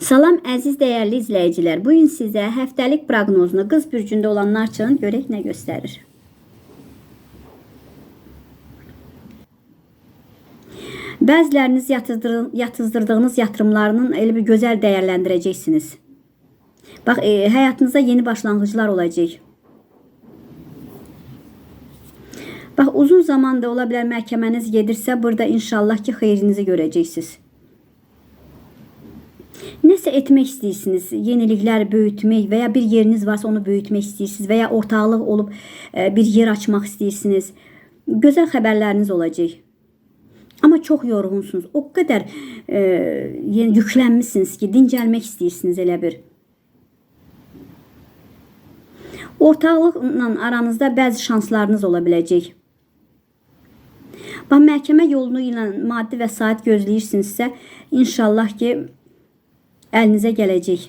Salam əziz dəyərli izləyicilər. Bu gün sizə həftəlik proqnozunu qız bürcündə olanlar üçün görək nə göstərir. Bəziləriniz yatızdırdığınız yatırımlarının elə bir gözəl dəyərləndirəcəksiniz. Bax, e, həyatınızda yeni başlanğıclar olacaq. Bax, uzun zamanda ola bilər məhkəməniz gedirsə, burada inşallah ki, xeyrinizi görəcəksiniz. Nəsə etmək istəyirsiniz, yeniliklər böyütmək və ya bir yeriniz varsa onu böyütmək istəyirsiniz və ya ortaqlıq olub e, bir yer açmaq istəyirsiniz. Gözəl xəbərləriniz olacaq. Amma çox yorğunsunuz. O qədər e, yüklənmisiniz ki, dincəlmək istəyirsiniz elə bir. Ortaqlıqla aranızda bəzi şanslarınız ola biləcək. Bax, yolunu ilə maddi vəsait gözləyirsinizsə, inşallah ki, əlinizə gələcək.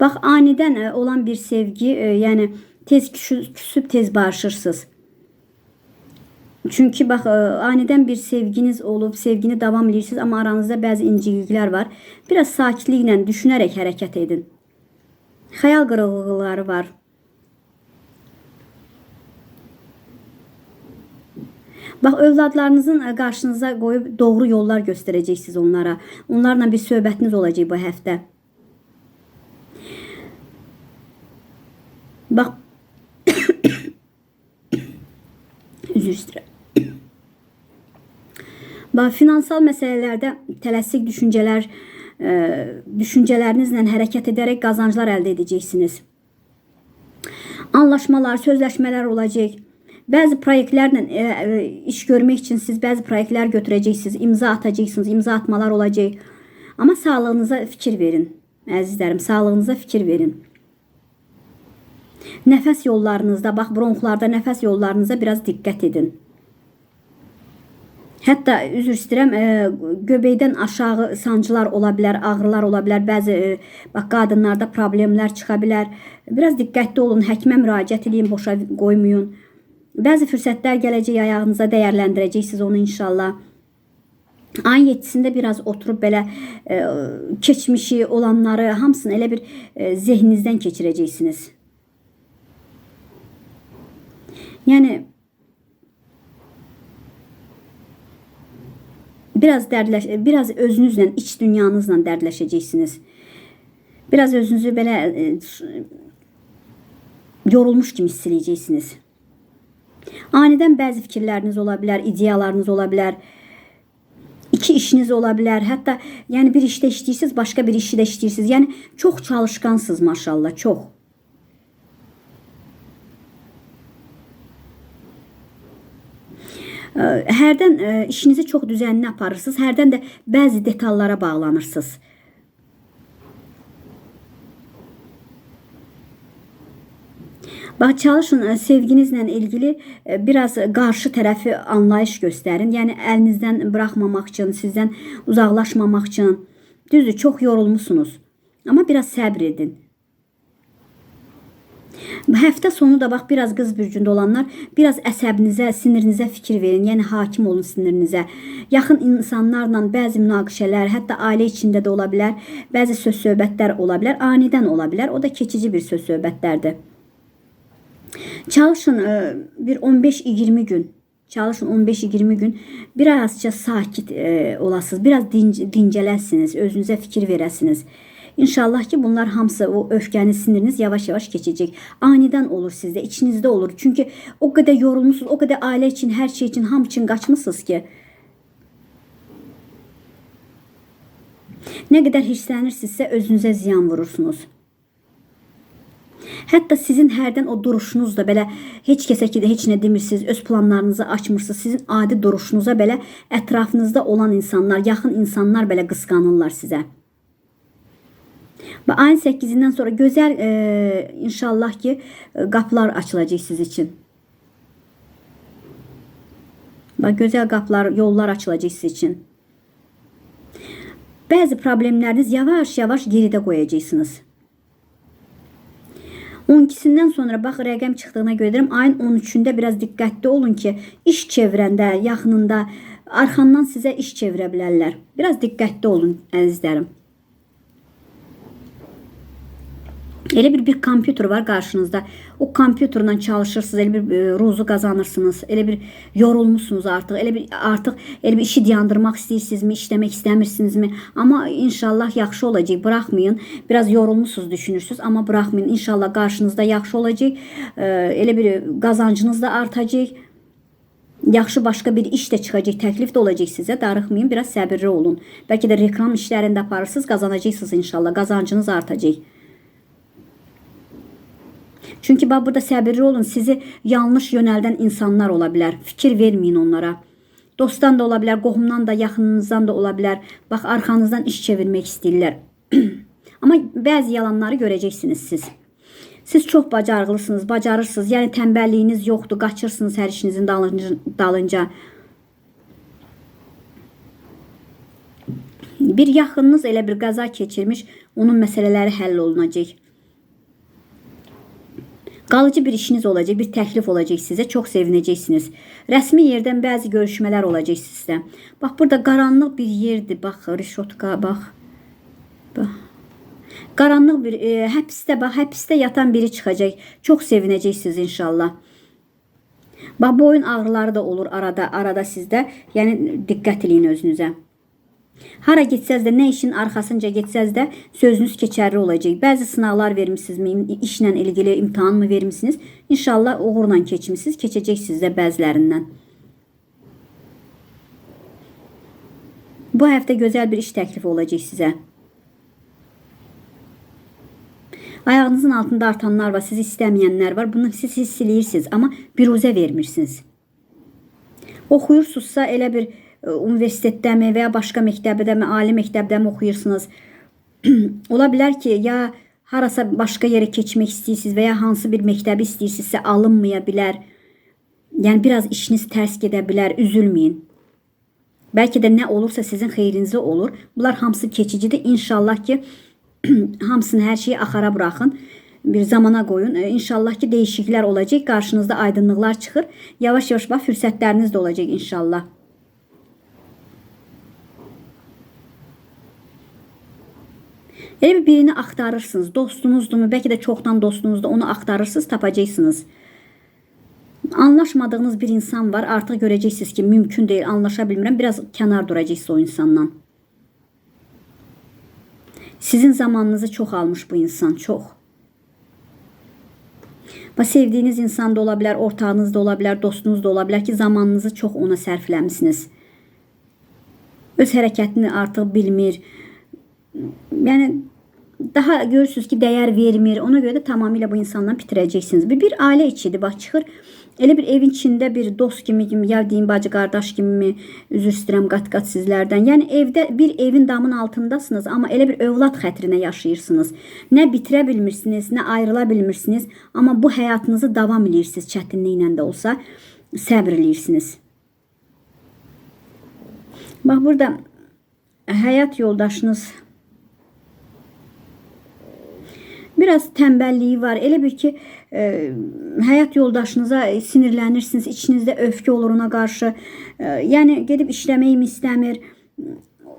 Bax, anidən e, olan bir sevgi, e, yəni tez küsü- küsüb tez barışırsınız. Çünki bax, e, anidən bir sevginiz olub, sevgini davam edirsiniz, amma aranızda bəzi incikliklər var. Biraz sakitliklə düşünərək hərəkət edin. Xəyal qırıqlıqları var. Bax, övladlarınızın e, qarşınıza qoyub doğru yollar göstərəcəksiniz onlara. Onlarla bir söhbətiniz olacaq bu həftə. Bax, üzr istəyirəm. Bax, finansal məsələlərdə tələsik düşüncələr, e, düşüncələrinizlə hərəkət edərək qazanclar əldə edəcəksiniz. Anlaşmalar, sözləşmələr olacaq. Bəzi proyektlərlə e, e, iş görmək üçün siz bəzi proyektlər götürəcəksiniz, imza atacaqsınız, imza atmalar olacaq. Amma sağlığınıza fikir verin. Əzizlərim, sağlığınıza fikir verin. Nəfəs yollarınızda, bax bronxlarda, nəfəs yollarınıza biraz diqqət edin. Hətta üzr istəyirəm, e, göbəkdən aşağı sancılar ola bilər, ağrılar ola bilər. Bəzi e, bax qadınlarda problemlər çıxa bilər. Biraz diqqətli olun, həkimə müraciət edin, boşa qoymayın. Bəzi fürsətlər gələcək ayağınıza dəyərləndirəcəksiniz onu inşallah. Ayın 7-sində biraz oturub belə e, keçmişi olanları hamısını elə bir e, zehninizdən keçirəcəksiniz. Yəni biraz dərdləş biraz özünüzlə, iç dünyanızla dərdləşəcəksiniz. Biraz özünüzü belə e, yorulmuş kimi hiss edəcəksiniz. Anidən bəzi fikirləriniz ola bilər, ideyalarınız ola bilər. İki işiniz ola bilər. Hətta yəni bir işdə işləyirsiniz, başqa bir işdə işləyirsiniz. Yəni çox çalışqansınız maşallah, çox. Ə, Hərdən ə, işinizi çox düzənli aparırsınız, hərdən də bəzi detallara bağlanırsınız. Çalışın ə, sevginizlə ilgili ə, biraz qarşı tərəfi anlayış göstərin. Yəni əlinizdən buraxmamaq üçün, sizdən uzaqlaşmamaq üçün. Düzdür, çox yorulmusunuz. Amma biraz səbr edin. Həftə sonu da bax biraz qız bürcündə olanlar biraz əsəbinizə, sinirinizə fikir verin. Yəni hakim olun sinirinizə. Yaxın insanlarla bəzi münaqişələr, hətta ailə içində də ola bilər, bəzi söz söhbətlər ola bilər, anidən ola bilər. O da keçici bir söz söhbətlərdir. Çalışın e, bir 15-20 gün Çalışın 15-20 gün birazca sakit e, olasınız. Biraz dinc dincələsiniz, özünüzə fikir verəsiniz. İnşallah ki bunlar hamısı o öfkəniz, siniriniz yavaş-yavaş keçəcək. Anidən olur sizdə, içinizdə olur. Çünki o qədər yorulmusunuz, o qədər ailə üçün, hər şey üçün, hamı üçün qaçmısınız ki. Nə qədər hirslənirsinizsə özünüzə ziyan vurursunuz. Hətta sizin hərdən o duruşunuz da belə heç kəsə ki də heç nə demirsiniz, öz planlarınızı açmırsınız. Sizin adi duruşunuza belə ətrafınızda olan insanlar, yaxın insanlar belə qısqanırlar sizə. Və ayın 8-dən sonra gözəl e, inşallah ki e, qapılar açılacaq siz üçün. Bax gözəl qapılar, yollar açılacaq siz üçün. Bəzi problemləriniz yavaş-yavaş geridə qoyacaqsınız. 12-sindən sonra bax rəqəm çıxdığına görə deyirəm, ayın 13-də biraz diqqətli olun ki, iş çevrəndə, yaxınında arxandan sizə iş çevirə bilərlər. Biraz diqqətli olun əzizlərim. Elə bir bir kompüter var qarşınızda. O kompüterlə çalışırsınız, elə bir e, ruzu qazanırsınız. Elə bir yorulmusunuz artıq. Elə bir artıq elə bir işi dayandırmaq istəyirsinizmi, işləmək istəmirsinizmi? Amma inşallah yaxşı olacaq. Buraxmayın. Biraz yorulmusunuz düşünürsüz, amma buraxmayın. İnşallah qarşınızda yaxşı olacaq. E, bir qazancınız da artacaq. Yaxşı başqa bir iş də çıxacaq, təklif də olacaq sizə. Darıxmayın, biraz səbirli olun. Bəlkə də reklam işlərində aparırsınız, qazanacaqsınız inşallah. Qazancınız artacaq. Çünki bax burada səbirli olun. Sizi yanlış yönəldən insanlar ola bilər. Fikir verməyin onlara. Dostdan da ola bilər, qohumdan da, yaxınınızdan da ola bilər. Bax arxanızdan iş çevirmək istəyirlər. Amma bəzi yalanları görəcəksiniz siz. Siz çox bacarıqlısınız, bacarırsınız. Yəni tənbəlliyiniz yoxdur, qaçırsınız hər işinizin dalınca. Bir yaxınınız elə bir qəza keçirmiş, onun məsələləri həll olunacaq. Qalıcı bir işiniz olacaq, bir təklif olacaq sizə, çox sevinəcəksiniz. Rəsmi yerdən bəzi görüşmələr olacaq sizdə. Bax burada qaranlıq bir yerdir. Bax, rişotka, bax. Bax. Qaranlıq bir e, həbsdə, bax, həbsdə yatan biri çıxacaq. Çox sevinəcəksiniz inşallah. Bax, boyun ağrıları da olur arada, arada sizdə. Yəni diqqət eləyin özünüzə. Hara getsəz də, nə işin arxasınca getsəz də sözünüz keçərli olacaq. Bəzi sınaqlar vermisinizmi, işlə ilgili imtahan mı vermisiniz? İnşallah uğurla keçmisiniz, keçəcəksiniz də bəzilərindən. Bu həftə gözəl bir iş təklifi olacaq sizə. Ayağınızın altında artanlar var, sizi istəməyənlər var. Bunu siz hiss eləyirsiniz, amma biruzə vermirsiniz. Oxuyursunuzsa elə bir universitetdəmi və ya başqa məktəbdəmi, ali məktəbdəmi oxuyursunuz. Ola bilər ki, ya harasa başqa yerə keçmək istəyirsiniz və ya hansı bir məktəbi istəyirsinizsə alınmaya bilər. Yəni biraz işiniz tərs gedə bilər, üzülməyin. Bəlkə də nə olursa sizin xeyrinizə olur. Bunlar hamısı keçicidir. İnşallah ki hamısını hər şeyi axara buraxın. Bir zamana qoyun. E, İnşallah ki dəyişikliklər olacaq. Qarşınızda aydınlıqlar çıxır. Yavaş-yavaş bax fürsətləriniz də olacaq inşallah. Elə bir birini axtarırsınız. Dostunuzdumu, bəlkə də çoxdan dostunuzdur. Onu axtarırsınız, tapacaqsınız. Anlaşmadığınız bir insan var. Artıq görəcəksiniz ki, mümkün deyil, anlaşa bilmirəm. Biraz kənar duracaqsınız o insandan. Sizin zamanınızı çox almış bu insan, çox. Və sevdiyiniz insan da ola bilər, ortağınız da ola bilər, dostunuz da ola bilər ki, zamanınızı çox ona sərfləmisiniz. Öz hərəkətini artıq bilmir. Yəni daha görürsünüz ki, dəyər vermir. Ona görə də tamamilə bu insandan bitirəcəksiniz. Bir, bir ailə içidir, bax çıxır. Elə bir evin içində bir dost kimi, kimi ya deyim bacı qardaş kimi mi, üzr istəyirəm qat-qat sizlərdən. Yəni evdə bir evin damın altındasınız, amma elə bir övlad xətrinə yaşayırsınız. Nə bitirə bilmirsiniz, nə ayrıla bilmirsiniz, amma bu həyatınızı davam edirsiniz çətinliklə də olsa, səbr edirsiniz. Bax burada həyat yoldaşınız biraz tembelliği var. Elə bir ki, e, həyat yoldaşınıza sinirlənirsiniz, içinizdə öfkə olur ona qarşı. E, yəni gedib işləməyimi istəmir.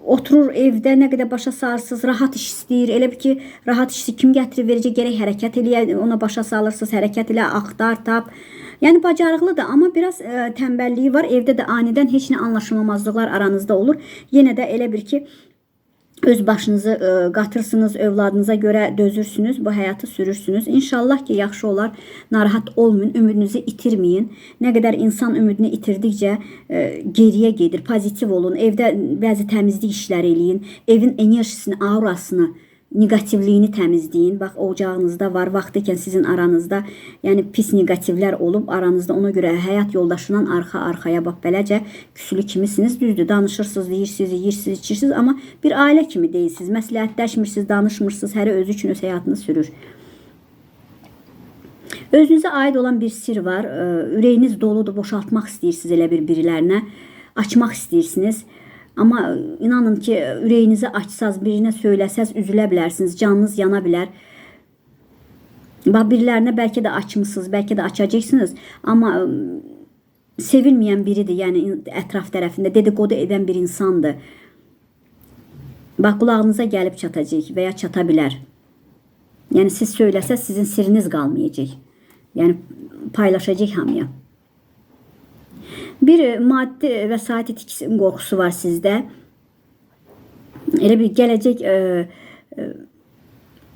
Oturur evdə nə qədər başa sarsız, rahat iş istəyir. Elə bir ki, rahat işi kim gətirib verəcək, gərək hərəkət eləyə, ona başa salırsınız, hərəkət elə, axtar, tap. Yəni bacarıqlıdır, amma biraz e, tənbəlliyi var. Evdə də anidən heç nə anlaşılmamazlıqlar aranızda olur. Yenə də elə bir ki, öz başınızı ə, qatırsınız, övladınıza görə dözürsünüz, bu həyatı sürürsünüz. İnşallah ki, yaxşı olar. Narahat olmayın, ümidinizi itirməyin. Nə qədər insan ümidini itirdikcə ə, geriyə gedir. Pozitiv olun. Evdə bəzi təmizlik işləri eləyin. Evin enerjisini, aurasını negativliyini təmizləyin. Bax ocağınızda var, vaxt ikən sizin aranızda, yəni pis negativlər olub aranızda. Ona görə həyat yoldaşından arxa-arxaya bax beləcə küslü kimisiniz. Düzdür, danışırsınız, deyirsiniz, yeyirsiniz, içirsiniz, amma bir ailə kimi deyilsiniz. Məsləhətləşmirsiniz, danışmırsınız, hər özü üçün öz həyatını sürür. Özünüzə aid olan bir sir var. Ürəyiniz doludur, boşaltmaq istəyirsiniz elə bir birilərinə. Açmaq istəyirsiniz. Amma inanın ki, ürəyinizi açsaz, birinə söyləsəz üzülə bilərsiniz, canınız yana bilər. Bax birilərinə bəlkə də açmısınız, bəlkə də açacaqsınız, amma ım, sevilməyən biridir, yəni ətraf tərəfində dedikodu edən bir insandır. Bax qulağınıza gəlib çatacaq və ya çata bilər. Yəni siz söyləsəz sizin sirriniz qalmayacaq. Yəni paylaşacaq hamıya. Bir maddi vəsait itkisi qorxusu var sizdə. Elə bir gələcək e, e,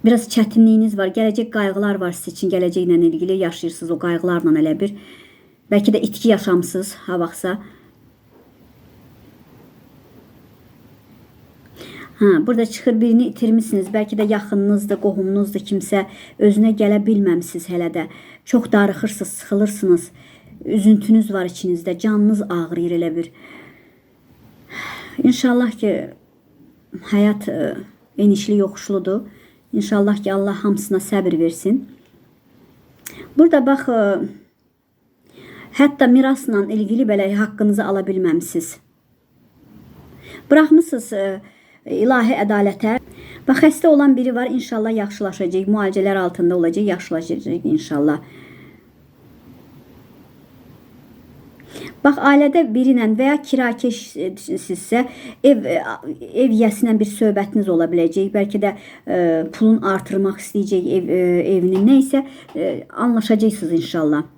biraz çətinliyiniz var, gələcək qayğılar var sizin üçün, gələcəklə ilgili yaşayırsınız o qayğılarla elə bir. Bəlkə də itki yaşamısınız ha vaxtsa. Ha, burada çıxır birini itirmisiniz. Bəlkə də yaxınınızdır, qohumunuzdur kimsə. Özünə gələ bilməmisiniz hələ də. Çox darıxırsınız, sıxılırsınız. Üzüntünüz var içinizdə. Canınız ağrıyır elə bir. İnşallah ki həyat e, enişli yoxuşludur. İnşallah ki Allah hamısına səbir versin. Burada bax e, hətta mirasla ilgili belə haqqınızı ala bilməmisiniz. Buraxmısınız e, ilahi ədalətə. Bax xəstə olan biri var, inşallah yaxşılaşacaq, müalicələr altında olacaq, yaxşılaşacaq inşallah. Bax ailədə biri ilə və ya kirakeşsinizsə ev ev yəsinə bir söhbətiniz ola biləcək. Bəlkə də e, pulun artırmaq istəyəcək ev e, evini nə isə e, anlaşacaqsınız inşallah.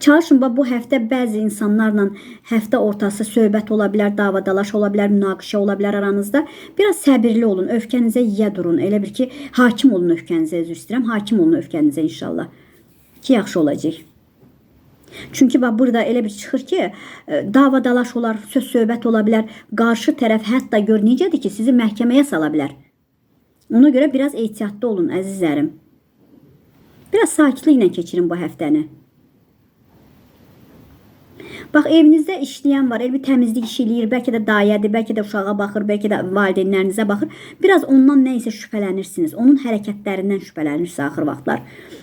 Çalışın bu həftə bəzi insanlarla həftə ortası söhbət ola bilər, davadalaş ola bilər, münaqişə ola bilər aranızda. Biraz səbirli olun, öfkənizə yiyə durun. Elə bir ki, hakim olun öfkənizə, üzr istəyirəm. Hakim olun öfkənizə inşallah. Ki yaxşı olacaq. Çünki bax burada elə bir çıxır ki, e, davadalaş olar, söz söhbət ola bilər. Qarşı tərəf hətta gör necədir ki, sizi məhkəməyə sala bilər. Ona görə biraz ehtiyatlı olun əzizlərim. Biraz sakitliklə keçirin bu həftəni. Bax evinizdə işləyən var, bir təmizlik işi eləyir, bəlkə də dayədir, bəlkə də uşağa baxır, bəlkə də valideynlərinizə baxır. Biraz ondan nə isə şübhələnirsiniz. Onun hərəkətlərindən şübhələnirsiniz axır vaxtlar.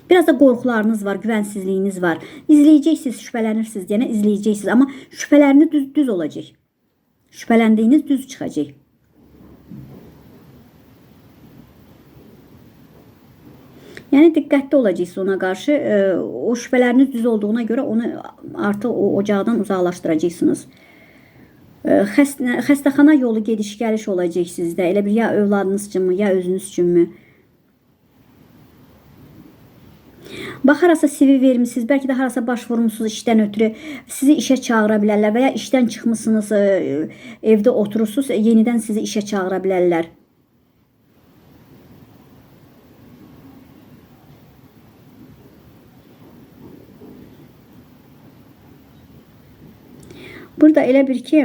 Biraz da qorxularınız var, güvənsizliyiniz var. İzləyəcəksiniz, şübhələnirsiniz, yenə izləyəcəksiniz, amma şübhələriniz düz düz olacaq. Şübhələndiyiniz düz çıxacaq. Yəni diqqətli olacaqsınız ona qarşı. E, o şübhələriniz düz olduğuna görə onu artıq o ocaqdan uzaqlaşdıracaqsınız. E, Xəstə, xəstəxana yolu gediş-gəliş olacaq sizdə. Elə bir ya övladınız üçünmü, ya özünüz üçünmü? Bax harasa CV vermisiniz, bəlkə də harasa baş vurmusunuz işdən ötürü. Sizi işə çağıra bilərlər və ya işdən çıxmısınız, evdə oturursunuz, e, yenidən sizi işə çağıra bilərlər. Elə bir ki,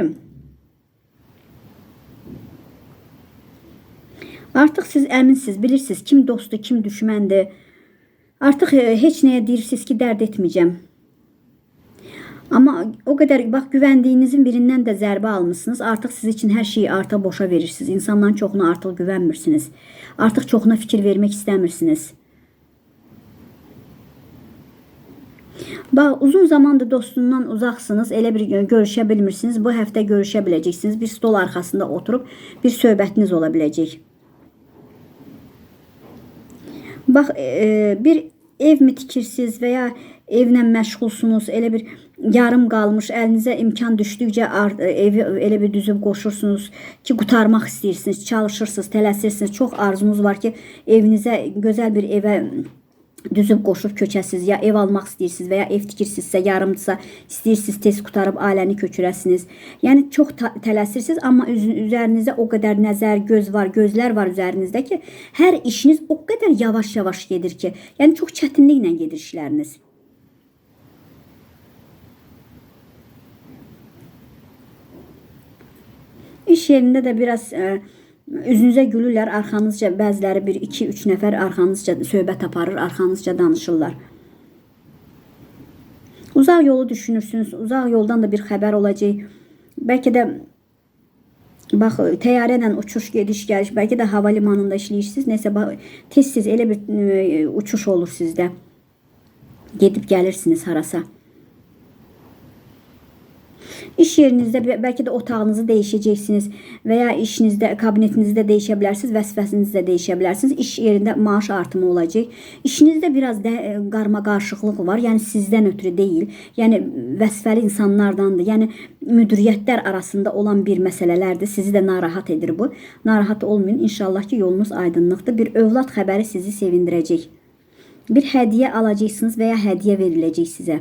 artıq siz əminsiniz, bilirsiniz kim dostdur, kim düşməndir. Artıq e, heç nəyə deyirsiniz ki, dərd etməyəcəm. Amma o qədər bax güvəndiyinizin birindən də zərbə almısınız. Artıq siz üçün hər şeyi artıq boşa verirsiniz. İnsanların çoxuna artıq güvənmirsiniz. Artıq çoxuna fikir vermək istəmirsiniz. Bax uzun zamandır dostundan uzaqsınız, elə bir görüşə bilmirsiniz. Bu həftə görüşə biləcəksiniz. Bir stol arxasında oturub bir söhbətiniz ola biləcək. Bax e, bir ev mi tikirsiniz və ya evlə məşğulsunuz, elə bir yarım qalmış, əlinizə imkan düşdükcə ar- evi elə bir düzüb qoşursunuz ki, qutarmaq istəyirsiniz, çalışırsınız, tələsirsiniz. Çox arzunuz var ki, evinizə gözəl bir evə düzüb qoşub köçəsiz, ya ev almaq istəyirsiniz və ya ev tikirsinizsə, yarımdırsa, istəyirsiniz tez qutarıb ailəni köçürəsiniz. Yəni çox tələsirsiniz, amma üz- üzərinizdə o qədər nəzər, göz var, gözlər var üzərinizdə ki, hər işiniz o qədər yavaş-yavaş gedir ki, yəni çox çətinliklə gedir işləriniz. İş yerində də biraz ə, üzünüzə gülürlər, arxanızca bəziləri 1 2 3 nəfər arxanızca söhbət aparır, arxanızca danışırlar. Uzaq yolu düşünürsünüz. Uzaq yoldan da bir xəbər olacaq. Bəlkə də bax təyyarə ilə uçuş gediş gəliş, bəlkə də hava limanında işləyirsiniz. Nəsə tez-tez elə bir ə, uçuş olur sizdə. Gedib gəlirsiniz harasa. İş yerinizdə bə- bəlkə də otağınızı dəyişəcəksiniz və ya işinizdə, kabinetinizdə dəyişə bilərsiniz, vəzifənizi də dəyişə bilərsiniz. İş yerində maaş artımı olacaq. İşinizdə biraz da qarma qarışıqlıq var. Yəni sizdən ötürü deyil. Yəni vəzifəli insanlardandır. Yəni müdiriyyətlər arasında olan bir məsələlərdir. Sizi də narahat edir bu. Narahat olmayın. İnşallah ki yolunuz aydınlıqdır. Bir övlad xəbəri sizi sevindirəcək. Bir hədiyyə alacaqsınız və ya hədiyyə veriləcək sizə.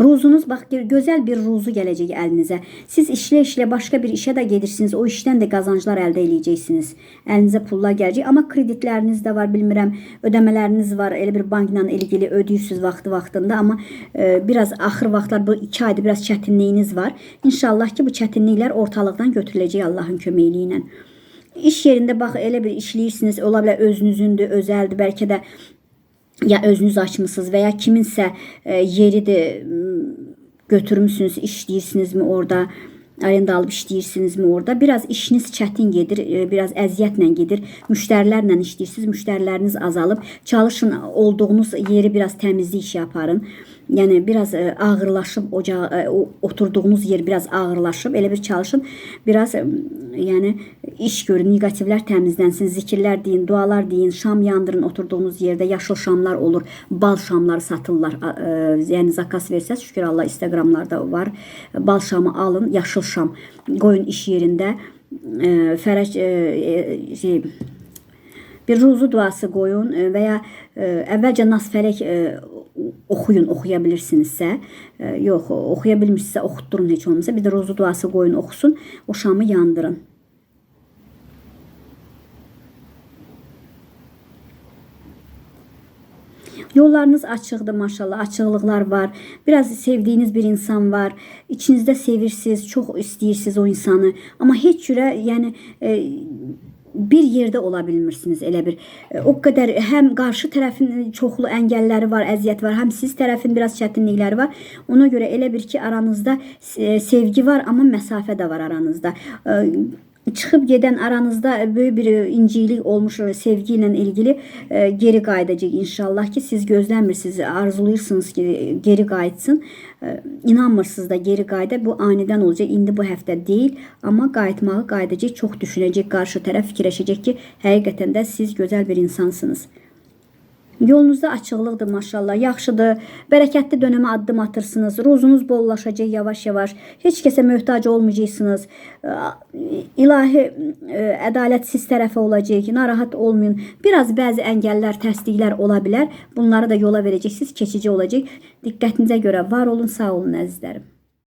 Ruzunuz bax gö- gözəl bir ruzu gələcək əlinizə. Siz işlə-işlə başqa bir işə də gedirsiniz. O işdən də qazanclar əldə edəcəksiniz. Əlinizə pullar gələcək, amma kreditləriniz də var, bilmirəm, ödəmələriniz var. Elə bir bankla ilgili ödəyirsiniz vaxtı-vaxtında, amma e, biraz axır vaxtlar bu 2 ayda biraz çətinliyiniz var. İnşallah ki bu çətinliklər ortalıqdan götürüləcək Allahın köməkliyi ilə. İş yerində bax elə bir işləyirsiniz, ola bilər özünüzündür, özəldir, bəlkə də ya özünüz açmısınız və ya kiminsə e, yeridir m, götürmüsünüz, işləyirsinizmi orada, arenda alıb işləyirsinizmi orada. Biraz işiniz çətin gedir, e, biraz əziyyətlə gedir. Müştərilərlə işləyirsiniz, müştəriləriniz azalıb. Çalışın olduğunuz yeri biraz təmizlik işi aparın. Yəni biraz e, ağırlaşıb ocağa e, oturduğunuz yer biraz ağırlaşıb. Elə bir çalışın. Biraz e, yəni iş görün, neqativlər təmizlənsin, zikirlər deyin, dualar deyin, şam yandırın oturduğunuz yerdə. Yaşıl şamlar olur, bal şamları satırlar. A- e, Yəni zakas versəz, şükür Allah Instagramlarda var. Bal şamı alın, yaşıl şam qoyun iş yerində. E, Fərəc şey bir ruzu duası qoyun və ya əvvəlcə Nasfələk e, oxuyun, oxuya bilirsinizsə. E, Yox, oxuya bilmirsinizsə oxutdurun heç olmasa. Bir də ruzu duası qoyun, oxusun, o şamı yandırın. Yollarınız açıqdır maşallah, açıqlıqlar var. Biraz sevdiyiniz bir insan var. İçinizdə sevirsiniz, çox istəyirsiniz o insanı, amma heç cürə, yəni e, bir yerdə ola bilmirsiniz elə bir. E, O qədər həm qarşı tərəfin çoxlu əngəlləri var, əziyyət var, həm siz tərəfin biraz çətinlikləri var. Ona görə elə bir ki, aranızda e, sevgi var, amma məsafə də var aranızda. E, çıxıb gedən aranızda böyük bir incilik olmuş sevgi ilə ilgili e, geri qayıdacaq inşallah ki siz gözləmirsiniz, arzulayırsınız ki geri qayıtsın. E, İnanmırsınız da geri qayıda bu anidən olacaq. İndi bu həftə deyil, amma qayıtmağı qayıdacaq, çox düşünəcək, qarşı tərəf fikirləşəcək ki, həqiqətən də siz gözəl bir insansınız. Yolunuzda açıqlıqdır maşallah. Yaxşıdır. Bərəkətli dönəmə addım atırsınız. Ruzunuz bollaşacaq yavaş-yavaş. Heç kəsə möhtac olmayacaqsınız. İlahi ədalət siz tərəfə olacaq. Narahat olmayın. Biraz bəzi əngəllər, təsdiqlər ola bilər. Bunları da yola verəcəksiniz. Keçici olacaq. Diqqətinizə görə var olun, sağ olun əzizlərim.